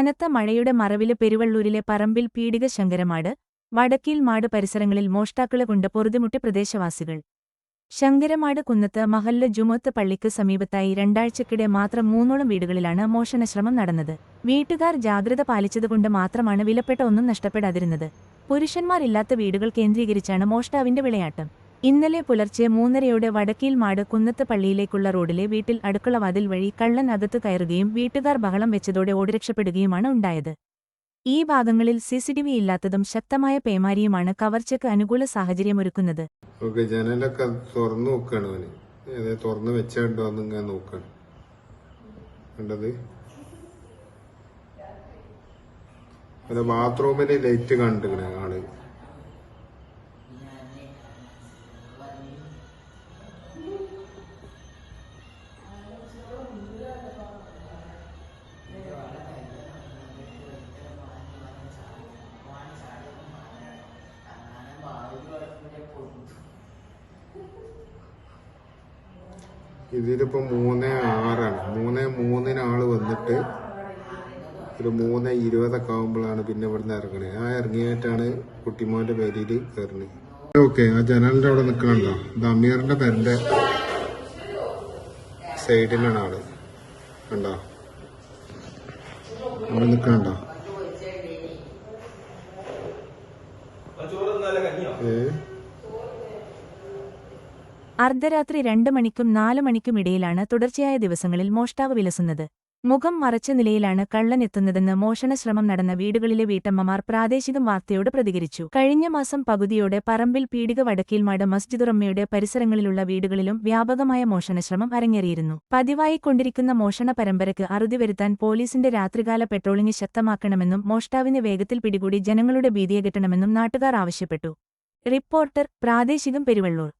കനത്ത മഴയുടെ മറവിൽ പെരുവള്ളൂരിലെ പറമ്പിൽ പീടിക ശങ്കരമാട് വടക്കീൽ മാട് പരിസരങ്ങളിൽ മോഷ്ടാക്കളെ കൊണ്ട് പൊറുതിമുട്ടി പ്രദേശവാസികൾ. ശങ്കരമാട് കുന്നത്ത് മഹല്ല ജുമത്ത് പള്ളിക്ക് സമീപത്തായി രണ്ടാഴ്ചക്കിടെ മാത്രം മൂന്നോളം വീടുകളിലാണ് മോഷണശ്രമം നടന്നത്. വീട്ടുകാർ ജാഗ്രത പാലിച്ചതുകൊണ്ട് മാത്രമാണ് വിലപ്പെട്ട ഒന്നും നഷ്ടപ്പെടാതിരുന്നത്. പുരുഷന്മാരില്ലാത്ത വീടുകൾ കേന്ദ്രീകരിച്ചാണ് മോഷ്ടാവിന്റെ വിളയാട്ടം. ഇന്നലെ പുലർച്ചെ മൂന്നരയോടെ വടക്കീൽ മാട് കുന്നത്ത് പള്ളിയിലേക്കുള്ള റോഡിലെ വീട്ടിൽ അടുക്കളവാതിൽ വഴി കള്ളൻ അകത്ത് കയറുകയും വീട്ടുകാർ ബഹളം വെച്ചതോടെ ഓടി ഓടിരക്ഷപ്പെടുകയുമാണ് ഉണ്ടായത്. ഈ ഭാഗങ്ങളിൽ സിസിടിവി ഇല്ലാത്തതും ശക്തമായ പേമാരിയുമാണ് കവർച്ചയ്ക്ക് അനുകൂല സാഹചര്യമൊരുക്കുന്നത്. ജനലൊക്കെ തുറന്നു അവന്. തുറന്നു വെച്ചോ എന്ന് ഇങ്ങനെ നോക്കാണ്. കണ്ടത്? അല്ല ബാത്റൂമിൽ ലൈറ്റ് കണ്ടിക്കണ ആൾ. ഇതിലിപ്പോ മൂന്ന് ആറാണ്. മൂന്ന് മൂന്നിന് ആൾ വന്നിട്ട് ഒരു മൂന്ന് ഇരുപതൊക്കെ ആകുമ്പോഴാണ് പിന്നെ ഇവിടുന്ന് ഇറങ്ങണത്. ആ ഇറങ്ങിയായിട്ടാണ് കുട്ടിമോന്റെ പേരിൽ കയറുന്നത് ഓക്കെ ആ ജനലിന്റെ അവിടെ നിൽക്കണുണ്ടോ? ഇത് അമീറിന്റെ പേരിന്റെ സൈഡിലാണ് ആൾ. കണ്ടോ? അവിടെ നിൽക്കണുണ്ടോ? ഏ? അർദ്ധരാത്രി രണ്ട് മണിക്കും നാല് മണിക്കും ഇടയിലാണ് തുടർച്ചയായ ദിവസങ്ങളിൽ മോഷ്ടാവ് വിലസുന്നത്. മുഖം മറച്ച നിലയിലാണ് കള്ളൻ എത്തുന്നതെന്ന് മോഷണശ്രമം നടന്ന വീടുകളിലെ വീട്ടമ്മമാർ പ്രാദേശിക വാർത്തയോട് പ്രതികരിച്ചു. കഴിഞ്ഞ മാസം പകുതിയോടെ പറമ്പിൽ പീടിക വടക്കീൽമാട് മസ്ജിദുറമ്മയുടെ പരിസരങ്ങളിലുള്ള വീടുകളിലും വ്യാപകമായ മോഷണശ്രമം അരങ്ങേറിയിരുന്നു. പതിവായി കൊണ്ടിരിക്കുന്ന മോഷണ പരമ്പരയ്ക്ക് അറുതി വരുത്താൻ പോലീസിന്റെ രാത്രികാല പെട്രോളിംഗ് ശക്തമാക്കണമെന്നും മോഷ്ടാവിനെ വേഗത്തിൽ പിടികൂടി ജനങ്ങളുടെ ഭീതിയകറ്റണമെന്നും നാട്ടുകാർ ആവശ്യപ്പെട്ടു. റിപ്പോർട്ടർ പ്രാദേശികം പെരുവള്ളൂർ.